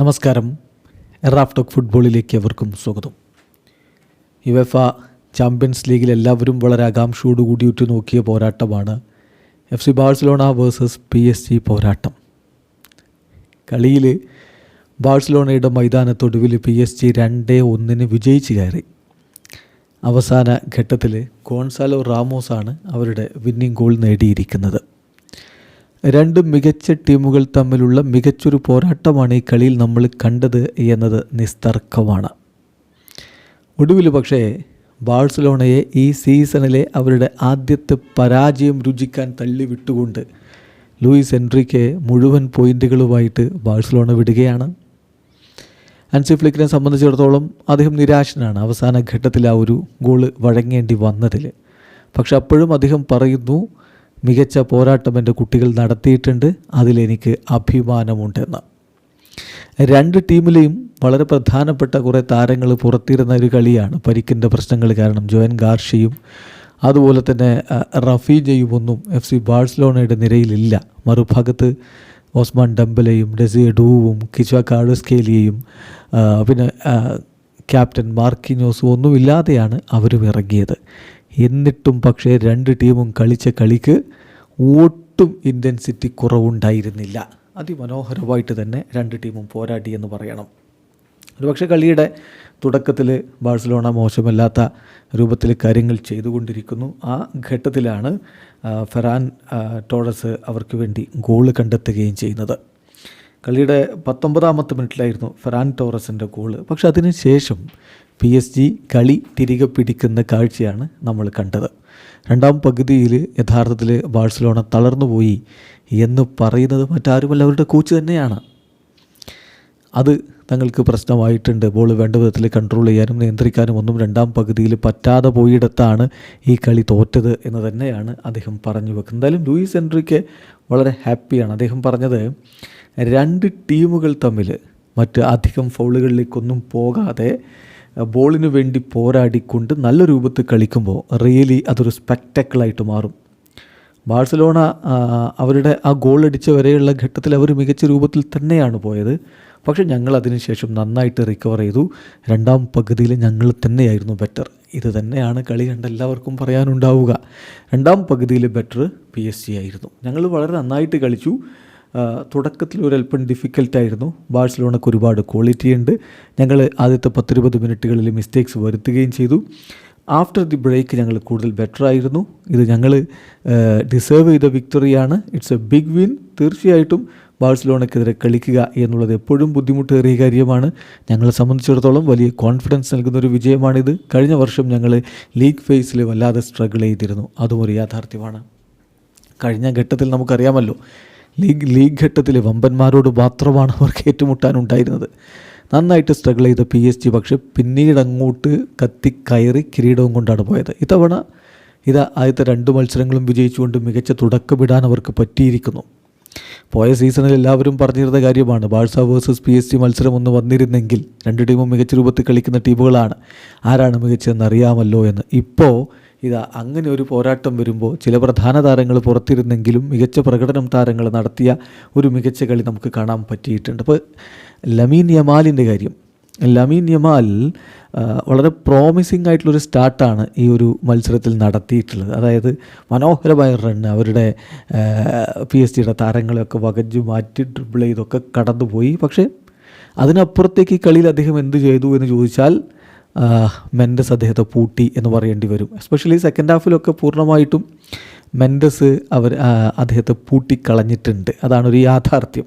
നമസ്കാരം. എറാഫ്ടോക്ക് ഫുട്ബോളിലേക്ക് അവർക്കും സ്വാഗതം. യുവഫ ചാമ്പ്യൻസ് ലീഗിൽ എല്ലാവരും വളരെ ആകാംക്ഷയോടുകൂടി ഉറ്റു നോക്കിയ പോരാട്ടമാണ് F C Barcelona versus P S G പോരാട്ടം. കളിയിൽ ബാഴ്സലോണയുടെ മൈതാനത്തൊടുവിൽ പി എസ് ജി രണ്ടേ ഒന്നിന് വിജയിച്ച് കയറി. അവസാന ഘട്ടത്തിൽ ഗോൺസാലോ റാമോസാണ് അവരുടെ വിന്നിംഗ് ഗോൾ നേടിയിരിക്കുന്നത്. രണ്ട് മികച്ച ടീമുകൾ തമ്മിലുള്ള മികച്ചൊരു പോരാട്ടമാണ് ഈ കളിയിൽ നമ്മൾ കണ്ടത് എന്നത് നിസ്തർക്കമാണ്. ഒടുവിൽ പക്ഷേ ബാഴ്സലോണയെ ഈ സീസണിലെ അവരുടെ ആദ്യത്തെ പരാജയം രുചിക്കാൻ തള്ളിവിട്ടുകൊണ്ട് ലൂയിസ് എൻട്രിക്ക് മുഴുവൻ പോയിന്റുകളുമായിട്ട് ബാഴ്സലോണ വിടുകയാണ്. അൻസി ഫ്ലിക്കിനെ സംബന്ധിച്ചിടത്തോളം അദ്ദേഹം നിരാശനാണ്. അവസാന ഘട്ടത്തിൽ ആ ഒരു ഗോൾ വഴങ്ങേണ്ടി വന്നതിൽ. പക്ഷെ അപ്പോഴും അദ്ദേഹം പറയുന്നു മികച്ച പോരാട്ടം എന്റെ കുട്ടികൾ നടത്തിയിട്ടുണ്ട്. അതിലെനിക്ക് അഭിമാനമുണ്ടെന്ന്. രണ്ട് ടീമിലെയും വളരെ പ്രധാനപ്പെട്ട കുറേ താരങ്ങൾ പുറത്തിരുന്ന ഒരു കളിയാണ്. പരിക്കിന്റെ പ്രശ്നങ്ങൾ കാരണം ജോയൻ ഗാർഷിയും അതുപോലെ തന്നെ റഫീജയും ഒന്നും എഫ് സി ബാഴ്സലോണയുടെ നിരയിലില്ല. മറുഭാഗത്ത് ഓസ്മാൻ ഡംബലയും ഡെസി ഡൂവും കിച്ച കാഡുസ്കേലിയയും പിന്നെ ക്യാപ്റ്റൻ മാർക്കിനോസും ഒന്നുമില്ലാതെയാണ് അവരും ഇറങ്ങിയത്. എന്നിട്ടും പക്ഷേ രണ്ട് ടീമും കളിച്ച കളിക്ക് ഒട്ടും ഇന്റൻസിറ്റി കുറവുണ്ടായിരുന്നില്ല. അതിമനോഹരമായിട്ട് തന്നെ രണ്ട് ടീമും പോരാടി എന്ന് പറയണം. ഒരുപക്ഷെ കളിയുടെ തുടക്കത്തിൽ ബാഴ്സലോണ മോശമല്ലാത്ത രൂപത്തിൽ കാര്യങ്ങൾ ചെയ്തുകൊണ്ടിരിക്കുന്നു. ആ ഘട്ടത്തിലാണ് ഫെറാൻ ടോറസ് അവർക്ക് വേണ്ടി ഗോൾ കണ്ടെത്തുകയും ചെയ്യുന്നത്. കളിയുടെ പത്തൊമ്പതാമത്തെ മിനിറ്റിലായിരുന്നു ഫെറാൻ ടോറസിന്റെ ഗോൾ. പക്ഷെ അതിന് ശേഷം പി എസ് ജി കളി തിരികെ പിടിക്കുന്ന കാഴ്ചയാണ് നമ്മൾ കണ്ടത്. രണ്ടാം പകുതിയിൽ യഥാർത്ഥത്തിൽ ബാഴ്സലോണ തളർന്നു പോയി എന്ന് പറയുന്നത് മറ്റാരുമല്ല അവരുടെ കോച്ച് തന്നെയാണ്. അത് തങ്ങൾക്ക് പ്രശ്നമായിട്ടുണ്ട്. ബോൾ വേണ്ട വിധത്തിൽ കൺട്രോൾ ചെയ്യാനും നിയന്ത്രിക്കാനും ഒന്നും രണ്ടാം പകുതിയിൽ പറ്റാതെ പോയിടത്താണ് ഈ കളി തോറ്റത് എന്ന് തന്നെയാണ് അദ്ദേഹം പറഞ്ഞു വെക്കുന്നത്. എന്തായാലും ലൂയിസ് എൻട്രിക്ക് വളരെ ഹാപ്പിയാണ്. അദ്ദേഹം പറഞ്ഞത് രണ്ട് ടീമുകൾ തമ്മിൽ മറ്റ് അധികം ഫൗളുകളിലേക്കൊന്നും പോകാതെ ബോളിന് വേണ്ടി പോരാടിക്കൊണ്ട് നല്ല രൂപത്തിൽ കളിക്കുമ്പോൾ റിയലി അതൊരു സ്പെക്ടക്കിളായിട്ട് മാറും. ബാഴ്സലോണ അവരുടെ ആ ഗോൾ അടിച്ച വരെയുള്ള ഘട്ടത്തിൽ അവർ മികച്ച രൂപത്തിൽ തന്നെയാണ് പോയത്. പക്ഷേ ഞങ്ങൾ അതിനുശേഷം നന്നായിട്ട് റിക്കവർ ചെയ്തു. രണ്ടാം പകുതിയിൽ ഞങ്ങൾ തന്നെയായിരുന്നു ബെറ്റർ ഇത് തന്നെയാണ് കളി കണ്ട എല്ലാവർക്കും പറയാനുണ്ടാവുക. രണ്ടാം പകുതിയിൽ ബെറ്റർ പി എസ് സി ആയിരുന്നു. ഞങ്ങൾ വളരെ നന്നായിട്ട് കളിച്ചു. തുടക്കത്തിൽ ഒരു അല്പം ഡിഫിക്കൽട്ടായിരുന്നു ബാഴ്സലോണക്ക് ഒരുപാട് ക്വാളിറ്റി ഉണ്ട്. ഞങ്ങൾ ആദ്യത്തെ പത്തിരുപത് മിനിറ്റുകളിൽ മിസ്റ്റേക്സ് വരുത്തുകയും ചെയ്തു. ആഫ്റ്റർ ദി ബ്രേക്ക് ഞങ്ങൾ കൂടുതൽ ബെറ്റർ ആയിരുന്നു. ഇത് ഞങ്ങൾ ഡിസേർവ് ചെയ്ത വിക്ടറിയാണ് ഇറ്റ്സ് എ ബിഗ് വിൻ തീർച്ചയായിട്ടും ബാഴ്സലോണക്കെതിരെ കളിക്കുക എന്നുള്ളത് എപ്പോഴും ബുദ്ധിമുട്ടേറിയ കാര്യമാണ്. ഞങ്ങളെ സംബന്ധിച്ചിടത്തോളം വലിയ കോൺഫിഡൻസ് നൽകുന്ന ഒരു വിജയമാണിത്. കഴിഞ്ഞ വർഷം ഞങ്ങൾ ലീഗ് ഫേസിൽ വല്ലാതെ സ്ട്രഗിൾ ചെയ്തിരുന്നു. അതും ഒരു യാഥാർത്ഥ്യമാണ്. കഴിഞ്ഞ ഘട്ടത്തിൽ നമുക്കറിയാമല്ലോ ലീഗ് ലീഗ് ഘട്ടത്തിൽ വമ്പന്മാരോട് മാത്രമാണ് അവർക്ക് ഏറ്റുമുട്ടാനുണ്ടായിരുന്നത്. നന്നായിട്ട് സ്ട്രഗിൾ ചെയ്ത പി എസ് ജി പക്ഷേ പിന്നീട് അങ്ങോട്ട് കത്തിക്കയറി കിരീടവും കൊണ്ടാണ് പോയത്. ഇത്തവണ ഇത് ആദ്യത്തെ രണ്ട് മത്സരങ്ങളും വിജയിച്ചുകൊണ്ട് മികച്ച തുടക്കമിടാൻ അവർക്ക് പറ്റിയിരിക്കുന്നു. പോയ സീസണിൽ എല്ലാവരും പറഞ്ഞിരുന്ന കാര്യമാണ് Barca versus P S G മത്സരം ഒന്ന് വന്നിരുന്നെങ്കിൽ രണ്ട് ടീമും മികച്ച രൂപത്തിൽ കളിക്കുന്ന ടീമുകളാണ്. ആരാണ് മികച്ചതെന്ന് അറിയാമല്ലോ എന്ന്. ഇപ്പോൾ ഇതാ അങ്ങനെ ഒരു പോരാട്ടം വരുമ്പോൾ ചില പ്രധാന താരങ്ങൾ പുറത്തിരുന്നെങ്കിലും മികച്ച പ്രകടനം താരങ്ങൾ നടത്തിയ ഒരു മികച്ച കളി നമുക്ക് കാണാൻ പറ്റിയിട്ടുണ്ട്. അപ്പോൾ ലമീൻ യമാലിന്റെ കാര്യം. ലമീൻ യമാൽ വളരെ പ്രോമിസിംഗ് ആയിട്ടുള്ളൊരു സ്റ്റാർട്ടാണ് ഈ ഒരു മത്സരത്തിൽ നടത്തിയിട്ടുള്ളത്. അതായത് മനോഹരമായ റണ്ണ് അവരുടെ പി എസ് ജിയുടെ താരങ്ങളെയൊക്കെ വകഞ്ഞു മാറ്റി ഡ്രിബിൾ ചെയ്തൊക്കെ കടന്നുപോയി. പക്ഷേ അതിനപ്പുറത്തേക്ക് ഈ കളിയിൽ അദ്ദേഹം എന്ത് ചെയ്തു എന്ന് ചോദിച്ചാൽ മെൻഡസ് അദ്ദേഹത്തെ പൂട്ടി എന്ന് പറയേണ്ടി വരും. എസ്പെഷ്യലി സെക്കൻഡ് ഹാഫിലൊക്കെ പൂർണമായിട്ടും മെൻഡസ് അവർ അദ്ദേഹത്തെ പൂട്ടിക്കളഞ്ഞിട്ടുണ്ട്. അതാണ് ഒരു യാഥാർത്ഥ്യം.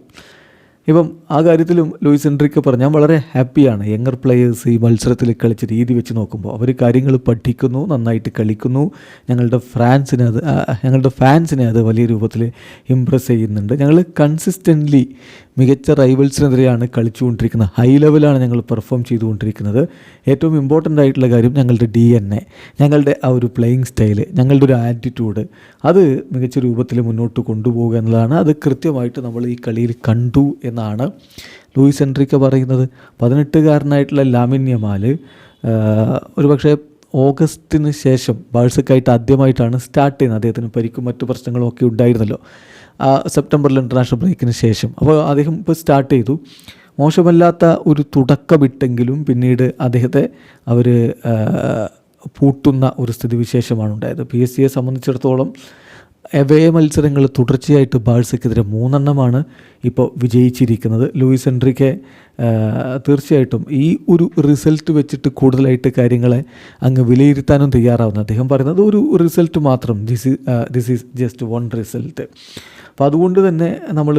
ഇപ്പം ആ കാര്യത്തിലും ലൂയിസ് എൻട്രിക്ക് പറഞ്ഞു ഞാൻ വളരെ ഹാപ്പിയാണ്. യങ്ങർ പ്ലെയേഴ്സ് ഈ മത്സരത്തിൽ കളിച്ച രീതി വെച്ച് നോക്കുമ്പോൾ അവർ കാര്യങ്ങൾ പഠിക്കുന്നു നന്നായിട്ട് കളിക്കുന്നു. ഞങ്ങളുടെ ഫ്രാൻസിനെ അത് ഞങ്ങളുടെ ഫാൻസിനെ അത് വലിയ രൂപത്തിൽ ഇമ്പ്രസ് ചെയ്യുന്നുണ്ട്. ഞങ്ങൾ കൺസിസ്റ്റന്റ്ലി മികച്ച റൈവൽസിനെതിരെയാണ് കളിച്ചുകൊണ്ടിരിക്കുന്നത്. ഹൈ ലെവലാണ് ഞങ്ങൾ പെർഫോം ചെയ്തുകൊണ്ടിരിക്കുന്നത്. ഏറ്റവും ഇമ്പോർട്ടന്റ് ആയിട്ടുള്ള കാര്യം ഞങ്ങളുടെ ഡി എൻ എ ഞങ്ങളുടെ ആ ഒരു പ്ലേയിങ് സ്റ്റൈൽ ഞങ്ങളുടെ ഒരു ആറ്റിറ്റ്യൂഡ് അത് മികച്ച രൂപത്തിൽ മുന്നോട്ട് കൊണ്ടുപോകുക എന്നുള്ളതാണ്. അത് കൃത്യമായിട്ട് നമ്മൾ ഈ കളിയിൽ കണ്ടു എന്നാണ് ലൂയിസ് എൻട്രിക്ക പറയുന്നത് പതിനെട്ടുകാരനായിട്ടുള്ള ലാമിൻ യമാൽ ഒരു പക്ഷേ ഓഗസ്റ്റിന് ശേഷം ബാഴ്സക്കായിട്ട് ആദ്യമായിട്ടാണ് സ്റ്റാർട്ട് ചെയ്യുന്നത്. അദ്ദേഹത്തിന് പരിക്കും മറ്റു പ്രശ്നങ്ങളും ഒക്കെ ഉണ്ടായിരുന്നല്ലോ. സെപ്റ്റംബറിൽ ഇന്റർനാഷണൽ ബ്രേക്കിന് ശേഷം. അപ്പോൾ അദ്ദേഹം ഇപ്പോൾ സ്റ്റാർട്ട് ചെയ്തു. മോശമല്ലാത്ത ഒരു തുടക്കമിട്ടെങ്കിലും പിന്നീട് അദ്ദേഹത്തെ അവർ പൂട്ടുന്ന ഒരു സ്ഥിതിവിശേഷമാണ് ഉണ്ടായത്. പി എസ് സിയെ സംബന്ധിച്ചിടത്തോളം എവേ മത്സരങ്ങൾ തുടർച്ചയായിട്ട് ബാഴ്സയ്ക്കെതിരെ മൂന്നെണ്ണമാണ് ഇപ്പോൾ വിജയിച്ചിരിക്കുന്നത്. ലൂയിസ് എൻട്രിക്ക് തീർച്ചയായിട്ടും ഈ ഒരു റിസൾട്ട് വെച്ചിട്ട് കൂടുതലായിട്ട് കാര്യങ്ങളെ അങ്ങ് വിലയിരുത്താനും തയ്യാറാവുന്നത് അദ്ദേഹം പറയുന്നത് ഒരു റിസൾട്ട് മാത്രം. This this is just one result അപ്പോൾ അതുകൊണ്ട് തന്നെ നമ്മൾ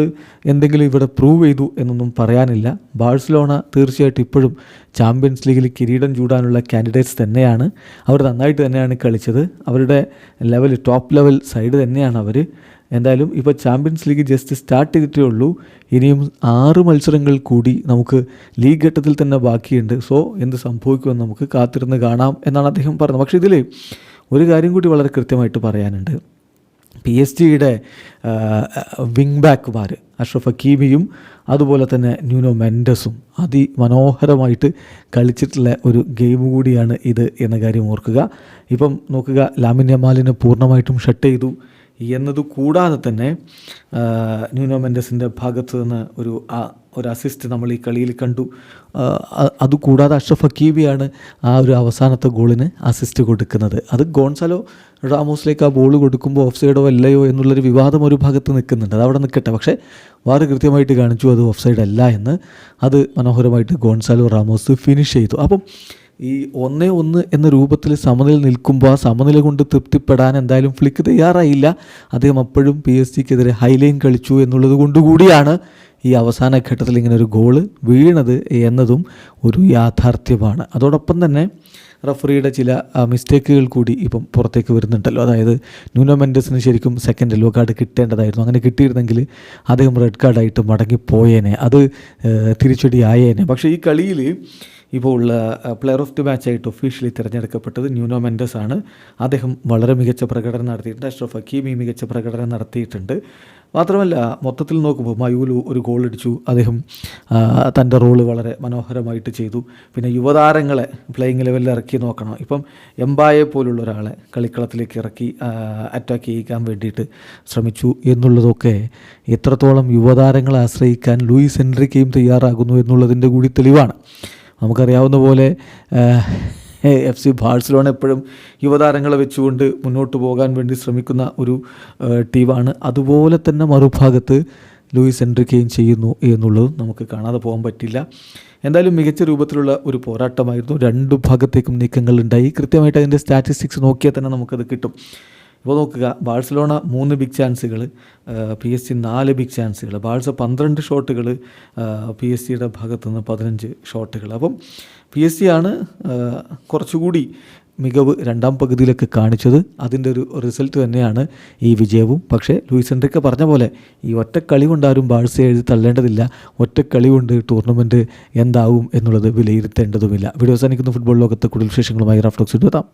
എന്തെങ്കിലും ഇവിടെ പ്രൂവ് ചെയ്തു എന്നൊന്നും പറയാനില്ല. ബാഴ്സലോണ തീർച്ചയായിട്ടും ഇപ്പോഴും ചാമ്പ്യൻസ് ലീഗിൽ കിരീടം ചൂടാനുള്ള കാൻഡിഡേറ്റ്സ് തന്നെയാണ്. അവർ നന്നായിട്ട് തന്നെയാണ് കളിച്ചത്. അവരുടെ ലെവൽ ടോപ്പ് ലെവൽ സൈഡ് തന്നെയാണ് അവർ എന്തായാലും ഇപ്പോൾ ചാമ്പ്യൻസ് ലീഗ് ജസ്റ്റ് സ്റ്റാർട്ട് ചെയ്തിട്ടേ ഉള്ളൂ. ഇനിയും ആറ് മത്സരങ്ങൾ കൂടി നമുക്ക് ലീഗ് ഘട്ടത്തിൽ തന്നെ ബാക്കിയുണ്ട്. സോ എന്ത് സംഭവിക്കുമെന്ന് നമുക്ക് കാത്തിരുന്ന് കാണാം എന്നാണ് അദ്ദേഹം പറഞ്ഞത്. പക്ഷേ ഇതിൽ ഒരു കാര്യം കൂടി വളരെ കൃത്യമായിട്ട് പറയാനുണ്ട്. പി എസ് ജിയുടെ വിങ് ബാക്കുമാർ അഷ്റഫ് ഹക്കീമിയും അതുപോലെ തന്നെ ന്യൂനോ മെൻഡസും അതിമനോഹരമായിട്ട് കളിച്ചിട്ടുള്ള ഒരു ഗെയിം കൂടിയാണ് ഇത് എന്ന കാര്യം ഓർക്കുക. ഇപ്പം നോക്കുക ലാമിൻ യമാലിനെ പൂർണമായിട്ടും ഷട്ട് ചെയ്തു. എന്നത് കൂടാതെ തന്നെ ന്യൂനോ മെൻഡസിന്റെ ഭാഗത്ത് നിന്ന് ഒരു ഒരു അസിസ്റ്റ് നമ്മൾ ഈ കളിയിൽ കണ്ടു. അതുകൂടാതെ അഷ്റഫ് ഹക്കീബിയാണ് ആ ഒരു അവസാനത്തെ ഗോളിന് അസിസ്റ്റ് കൊടുക്കുന്നത്. അത് ഗോൺസാലോ റാമോസിലേക്ക് ആ ബോൾ കൊടുക്കുമ്പോൾ ഓഫ് സൈഡോ അല്ലയോ എന്നുള്ളൊരു വിവാദം ഒരു ഭാഗത്ത് നിൽക്കുന്നുണ്ട്. അത് അവിടെ നിൽക്കട്ടെ. പക്ഷേ വാറ് കൃത്യമായിട്ട് കാണിച്ചു അത് ഓഫ് സൈഡ് അല്ല എന്ന്. അത് മനോഹരമായിട്ട് ഗോൺസാലോ റാമോസ് ഫിനിഷ് ചെയ്തു. അപ്പം ഈ ഒന്നേ ഒന്ന് എന്ന രൂപത്തിൽ സമനില നിൽക്കുമ്പോൾ ആ സമനില കൊണ്ട് തൃപ്തിപ്പെടാൻ എന്തായാലും ഫ്ലിക്ക് തയ്യാറായില്ല. അദ്ദേഹം അപ്പോഴും പി എസ് സിക്കെതിരെ ഹൈലൈൻ കളിച്ചു എന്നുള്ളത് കൊണ്ടുകൂടിയാണ് ഈ അവസാന ഘട്ടത്തിൽ ഇങ്ങനെ ഒരു ഗോൾ വീണത് എന്നതും ഒരു യാഥാർത്ഥ്യമാണ്. അതോടൊപ്പം തന്നെ റഫറിയുടെ ചില മിസ്റ്റേക്കുകൾ കൂടി ഇപ്പം പുറത്തേക്ക് വരുന്നുണ്ടല്ലോ. അതായത് ന്യൂനോ മെൻഡസിന് ശരിക്കും സെക്കൻഡ് യെല്ലോ കാർഡ് കിട്ടേണ്ടതായിരുന്നു. അങ്ങനെ കിട്ടിയിരുന്നെങ്കിൽ അദ്ദേഹം റെഡ് കാർഡായിട്ട് മടങ്ങിപ്പോയേനെ. അത് തിരിച്ചടി ആയേനെ. പക്ഷേ ഈ കളിയിൽ ഇപ്പോൾ ഉള്ള പ്ലെയർ ഓഫ് ദി മാച്ചായിട്ട് ഒഫീഷ്യലി തിരഞ്ഞെടുക്കപ്പെട്ടത് ന്യൂനോ മെൻഡസ് ആണ്. അദ്ദേഹം വളരെ മികച്ച പ്രകടനം നടത്തിയിട്ടുണ്ട്. അഷ്റഫ് ഹക്കീമി മികച്ച പ്രകടനം നടത്തിയിട്ടുണ്ട്. മാത്രമല്ല മൊത്തത്തിൽ നോക്കുമ്പോൾ മയൂലു ഒരു ഗോൾ അടിച്ചു. അദ്ദേഹം തന്റെ റോൾ വളരെ മനോഹരമായിട്ട് ചെയ്തു. പിന്നെ യുവതാരങ്ങളെ പ്ലേയിങ് ലെവലിൽ ഇറക്കി നോക്കണം. ഇപ്പം എംബായെ പോലുള്ള ഒരാളെ കളിക്കളത്തിലേക്ക് ഇറക്കി അറ്റാക്ക് ചെയ്യിക്കാൻ വേണ്ടിയിട്ട് ശ്രമിച്ചു എന്നുള്ളതൊക്കെ എത്രത്തോളം യുവതാരങ്ങളെ ആശ്രയിക്കാൻ ലൂയിസ് എൻട്രിക്കയും തയ്യാറാകുന്നു എന്നുള്ളതിന്റെ കൂടി തെളിവാണ്. നമുക്കറിയാവുന്ന പോലെ എഫ് സി ബാഴ്സലോണ എപ്പോഴും യുവതാരങ്ങളെ വെച്ചുകൊണ്ട് മുന്നോട്ട് പോകാൻ വേണ്ടി ശ്രമിക്കുന്ന ഒരു ടീമാണ്. അതുപോലെ തന്നെ മറുഭാഗത്ത് ലൂയിസ് എൻട്രിക്കുകയും ചെയ്യുന്നു എന്നുള്ളതും നമുക്ക് കാണാതെ പോകാൻ പറ്റില്ല. എന്തായാലും മികച്ച രൂപത്തിലുള്ള ഒരു പോരാട്ടമായിരുന്നു. രണ്ട് ഭാഗത്തേക്കും നീക്കങ്ങളുണ്ടായി കൃത്യമായിട്ട് അതിന്റെ സ്റ്റാറ്റിസ്റ്റിക്സ് നോക്കിയാൽ തന്നെ നമുക്കത് കിട്ടും. ഇപ്പോൾ നോക്കുക. ബാഴ്സലോണ മൂന്ന് ബിഗ് ചാൻസുകൾ പി എസ് സി നാല് ബിഗ് ചാൻസുകൾ ബാഴ്സ പന്ത്രണ്ട് ഷോട്ടുകൾ പി എസ് സിയുടെ ഭാഗത്തു നിന്ന് പതിനഞ്ച് ഷോട്ടുകൾ അപ്പം പി എസ് സി ആണ് കുറച്ചുകൂടി മികവ് രണ്ടാം പകുതിയിലൊക്കെ കാണിച്ചത്. അതിന്റെ ഒരു റിസൾട്ട് തന്നെയാണ് ഈ വിജയവും. പക്ഷേ ലൂയിസ് എൻട്രിക്ക പറഞ്ഞ പോലെ ഈ ഒറ്റ കളി കൊണ്ടാരും ബാഴ്സയെ എഴുതി തള്ളേണ്ടതില്ല. ഒറ്റ കളി കൊണ്ട് ടൂർണമെന്റ് എന്താവും എന്നുള്ളത് വിലയിരുത്തേണ്ടതുമില്ല. വീഡിയോസ് അനിക്കുന്ന ഫുട്ബോൾ ലോകത്തെ കൂടുതൽ വിശേഷങ്ങളുമായി റഫ്ലോക്സ് എത്താം.